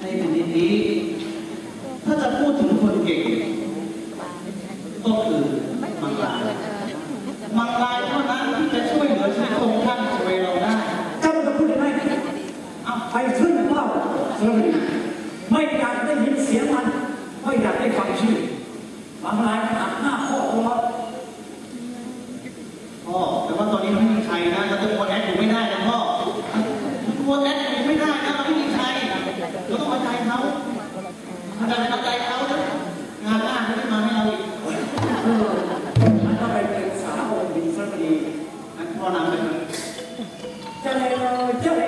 ในแผ่นดินนี้ ถ้าจะพูดถึงคนเก่ง ก็คือมังลายมังลายเท่านั้นที่จะช่วยเหลือชีวิตองค์ท่านช่วยเราได้เจ้าจะพูดได้ไหมเอาไปขึ้นเป้าสรีไม่อยากได้ยินเสียงมัน ไม่อยากได้ฟังชื่อมังลาย มันจะเป็นปัจจัยเขานะงานหน้าเขาไม่มาให้เราอีกเออมันก็ไปเป็นสาวดีสักดีอันพ่อนำไปเลยจะเลยเจ้าเลย